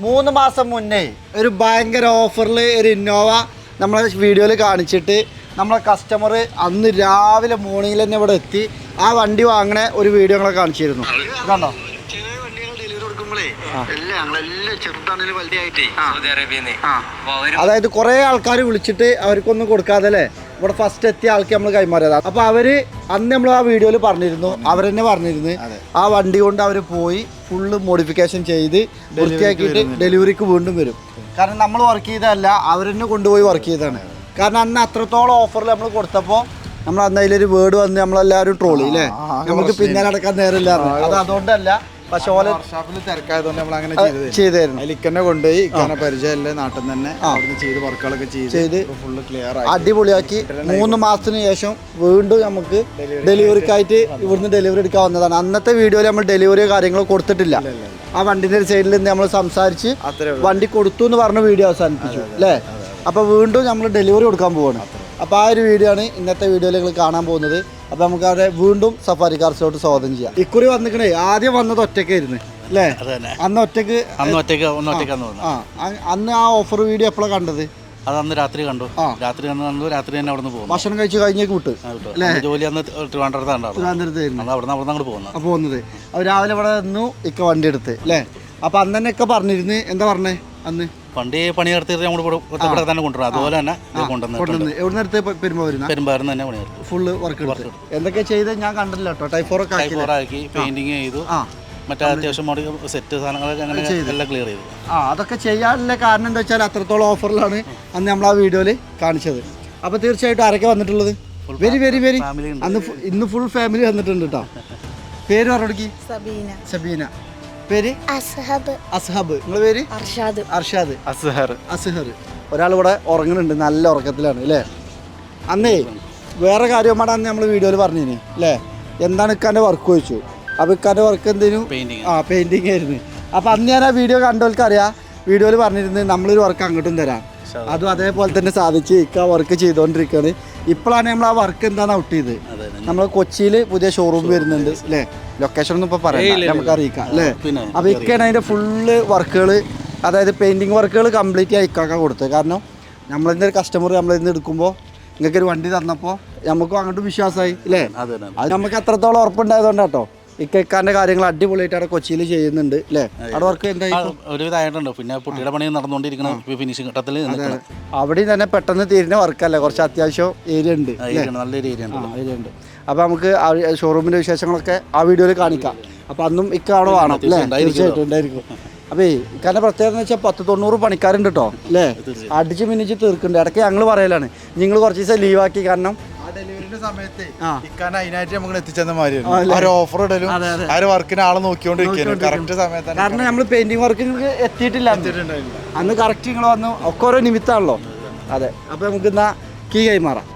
മൂന്ന് മാസം മുന്നേ ഒരു ഭയങ്കര ഓഫറിൽ ഒരു ഇന്നോവ നമ്മളെ വീഡിയോയിൽ കാണിച്ചിട്ട് നമ്മളെ കസ്റ്റമർ അന്ന് രാവിലെ മോർണിംഗിൽ തന്നെ ഇവിടെ എത്തി. ആ വണ്ടി വാങ്ങണ ഒരു വീഡിയോ ഞങ്ങളെ കാണിച്ചിരുന്നു. കണ്ടോ? അതായത് കുറേ ആൾക്കാർ വിളിച്ചിട്ട് അവർക്കൊന്നും കൊടുക്കാതെ അല്ലേ? ഇവിടെ ഫസ്റ്റ് എത്തിയ ആൾക്ക് നമ്മൾ കൈമാറിയതാണ് അപ്പൊ അവർ അന്ന് നമ്മൾ ആ വീഡിയോയിൽ പറഞ്ഞിരുന്നു. അവരെന്നെ പറഞ്ഞിരുന്നു. ആ വണ്ടി കൊണ്ട് അവർ പോയി ഫുള്ള് മോഡിഫിക്കേഷൻ ചെയ്ത് വൃത്തിയാക്കിയിട്ട് ഡെലിവറിക്ക് വീണ്ടും വരും. കാരണം നമ്മൾ വർക്ക് ചെയ്തതല്ല അവരെന്നെ കൊണ്ടുപോയി വർക്ക് ചെയ്തതാണ്. കാരണം അന്ന് അത്രത്തോളം ഓഫറിൽ നമ്മൾ കൊടുത്തപ്പോൾ നമ്മൾ അന്ന് അതിലൊരു വേർഡ് വന്ന് നമ്മളെല്ലാവരും ട്രോളി അല്ലേ നമുക്ക് പിന്നാലെ നടക്കാൻ നേരമില്ല അത് അതുകൊണ്ടല്ല പക്ഷെ ഓല വർക്ക്ഷോപ്പിൽ തിരക്കായതുകൊണ്ട് നമ്മൾ അങ്ങനെ ചെയ്തായിരുന്നു കൊണ്ടുപോയി ഇക്കന്നെ പരിചയമല്ലേ നാട്ടിൽ തന്നെ അവിടുന്ന് ചെയ്ത് വർക്കുകളൊക്കെ ചെയ്ത് ചെയ്ത് ഫുള്ള് ക്ലിയർ ആയി അടിപൊളിയാക്കി. മൂന്ന് മാസത്തിന് ശേഷം വീണ്ടും നമുക്ക് ഡെലിവറിക്കായിട്ട് ഇവിടുന്ന് ഡെലിവറി എടുക്കാൻ വന്നതാണ്. അന്നത്തെ വീഡിയോയിൽ നമ്മൾ ഡെലിവറിയോ കാര്യങ്ങളോ കൊടുത്തിട്ടില്ല. ആ വണ്ടിന്റെ ഒരു സൈഡിൽ നിന്ന് നമ്മൾ സംസാരിച്ച് വണ്ടി കൊടുത്തു എന്ന് പറഞ്ഞ വീഡിയോ അവസാനിപ്പിച്ചു. അല്ലേ? അപ്പൊ വീണ്ടും നമ്മൾ ഡെലിവറി കൊടുക്കാൻ പോവാണ്. അപ്പൊ ആ ഒരു വീഡിയോ ആണ് ഇന്നത്തെ വീഡിയോയിൽ നിങ്ങൾ കാണാൻ പോകുന്നത്. അപ്പോൾ നമുക്ക് അവിടെ വീണ്ടും സഫാരി കാർസിലോട്ട് സ്വാഗതം ചെയ്യാം. ഇക്കുറി വന്നിക്കണേ ആദ്യം വന്നത് ഒറ്റയ്ക്കായിരുന്നു അല്ലേ? അന്ന് ഒറ്റയ്ക്ക് അന്ന് ഒറ്റയ്ക്ക് ഒന്ന് ഒറ്റയ്ക്കാന്ന് തോന്നുന്നു ആ അന്ന് ആ ഓഫർ വീഡിയോ എപ്പോഴാണ് കണ്ടത്? അത് അന്ന് രാത്രി കണ്ടു. രാത്രി കണ്ടു കണ്ടു രാത്രി തന്നെ അവിടെ നിന്ന് പോകുന്നു. ഭക്ഷണം കഴിച്ച് കഴിഞ്ഞേക്ക് വിട്ട് ജോലി അന്ന് തിരുവനന്തപുരത്താണ് അത് അവിടെ നിന്ന് അങ്ങോട്ട് പോകുന്നത്. അപ്പോൾ അപ്പോൾ രാവിലെ ഇവിടെ നിന്നു ഇക്ക വണ്ടി എടുത്ത് അല്ലേ? അപ്പോൾ അന്ന് തന്നെ ഒക്കെ പറഞ്ഞിരുന്നു. എന്താ പറഞ്ഞേ അന്ന്? വണ്ടി പണിയെടുത്തിട്ട് നമ്മൾ ഇവിടെ തന്നെ കൊണ്ടുവരും അതുപോലെ തന്നെ കൊണ്ടുവന്ന് എവിടെ നിന്ന്? എടുത്ത് പെരുമ്പോ വരുന്ന പെരുമ്പാറുന്ന് തന്നെ പണിയെടുത്തു ഫുള്ള് വർക്ക് എന്തൊക്കെ ചെയ്ത് ഞാൻ കണ്ടില്ല കേട്ടോ. ടൈഫോറൊക്കെ ആക്കി ടൈപ്പോറാക്കി പെയിന്റിങ് ചെയ്തു. മറ്റേ അത്യാവശ്യം സെറ്റ് സാധനങ്ങളൊക്കെ അങ്ങനെ എല്ലാം ക്ലിയർ ചെയ്തു. ആ അതൊക്കെ ചെയ്യാനുള്ള കാരണം എന്താ വെച്ചാൽ അത്രത്തോളം ഓഫറിലാണ് അന്ന് നമ്മൾ ആ വീഡിയോയിൽ കാണിച്ചത്. അപ്പോൾ തീർച്ചയായിട്ടും ആരൊക്കെ വന്നിട്ടുള്ളത്? Very very very. അന്ന് ഇന്ന് ഫുൾ ഫാമിലി വന്നിട്ടുണ്ട് കേട്ടോ. പേര് പറഞ്ഞു സബീന. സബീന. പേര്? അസ്ഹബ്. അസ്ഹബ്. നിങ്ങളെ പേര്? അർഷാദ്. അർഷാദ്. അസ്ഹർ. അസ്ഹർ. ഒരാൾ ഇവിടെ ഉറങ്ങുന്നുണ്ട്. നല്ല ഉറക്കത്തിലാണ് അല്ലേ? അന്നേ വേറെ കാര്യമാണ് അന്ന് നമ്മൾ വീഡിയോയിൽ പറഞ്ഞിന് അല്ലേ? എന്താണ് ഇക്കാന്റെ വർക്ക് ചോദിച്ചു. അപ്പോൾ ഇക്കാന്റെ വർക്ക് എന്തേലും പെയിന്റിങ് ആ പെയിന്റിങ് ആയിരുന്നു. അപ്പോൾ അന്ന് ഞാൻ ആ വീഡിയോ കണ്ടോൾക്ക് അറിയാം വീഡിയോയിൽ പറഞ്ഞിരുന്നു നമ്മളൊരു വർക്ക് അങ്ങോട്ടും തരാം. അതും അതേപോലെ തന്നെ സാധിച്ച് ഇക്ക വർക്ക് ചെയ്തുകൊണ്ടിരിക്കുകയാണ് ഇപ്പോഴാണ് നമ്മൾ ആ വർക്ക് എന്താണ് ഔട്ട് ചെയ്ത് നമ്മൾ കൊച്ചിയിൽ പുതിയ ഷോറൂം വരുന്നുണ്ട് അല്ലേ? ലൊക്കേഷൻ ഒന്നും ഇപ്പോൾ പറയാം നമുക്ക് അറിയിക്കാം അല്ലേ? അപ്പൊ അപ്പോൾ ഇക്കാണ് അതിന്റെ ഫുള്ള് വർക്കുകൾ അതായത് പെയിന്റിങ് വർക്കുകൾ കംപ്ലീറ്റ് ആയി ഇക്കാക്ക കൊടുത്തത്. കാരണം നമ്മളിന്ന് ഒരു കസ്റ്റമർ നമ്മളിന്ന് എടുക്കുമ്പോൾ നിങ്ങൾക്ക് ഒരു വണ്ടി തന്നപ്പോൾ നമുക്കും അങ്ങോട്ട് വിശ്വാസമായി അല്ലേ അത് നമുക്ക് അത്രത്തോളം ഉറപ്പുണ്ടായതുകൊണ്ട് കേട്ടോ ഇക്കാന്റെ കാര്യങ്ങൾ അടിപൊളിയായിട്ട് അവിടെ കൊച്ചിയിൽ ചെയ്യുന്നുണ്ട് അല്ലേ? അവിടെ വർക്ക് എന്തായി? ഒരുവിധമായിട്ടുണ്ട് പിന്നെ പുള്ളിയുടെ പണി നടന്നുകൊണ്ടിരിക്കണം ഫിനിഷിംഗ് ഘട്ടത്തിൽ അവിടെ തന്നെ പെട്ടെന്ന് തീരുന്ന വർക്കല്ലേ കുറച്ച് അത്യാവശ്യം ഏരിയ ഉണ്ട് നല്ല ഏരിയ ഉണ്ട്, നല്ലൊരു ഏരിയ ഉണ്ട്. ഏരിയ ഉണ്ട്. അപ്പോൾ നമുക്ക് ഷോറൂമിന്റെ വിശേഷങ്ങളൊക്കെ ആ വീഡിയോയിൽ കാണിക്കാം. അപ്പൊ അന്നും ഇക്ക അവിടെ വേണം അല്ലേ? തീർച്ചയായിട്ടും ഉണ്ടായിരിക്കും. അപ്പോൾ ഇക്കാന്റെ പ്രത്യേകത എന്ന് വെച്ചാൽ പത്ത് തൊണ്ണൂറ് പണിക്കാരുണ്ട് കേട്ടോ അല്ലേ? അടിച്ച് മിന്നിച്ച് തീർക്കുന്നുണ്ട്. ഇടയ്ക്ക് ഞങ്ങൾ പറയലാണ് നിങ്ങൾ കുറച്ച് ദിവസം ലീവാക്കി കാരണം ഡെലിവറിന്റെ സമയത്ത് ഇക്കാന ഇക്കാൻ അതിനായിട്ട് നമ്മൾ എത്തിച്ചെന്ന മാതിരി ആ, ഒരു ഓഫർ ഇടലും. ആ ഒരു വർക്കിന് ആളെ നോക്കിക്കൊണ്ടിരിക്കുന്നു കറക്റ്റ് സമയത്ത് കാരണം നമ്മൾ പെയിന്റിംഗ് വർക്ക് എത്തിയിട്ടില്ല അന്ന്. അന്ന് കറക്റ്റ് നിങ്ങൾ വന്നു ഒക്കെ ഓരോ നിമിത്താണല്ലോ. അതെ. അപ്പൊ നമുക്ക് എന്നാ കീ കൈമാറാം.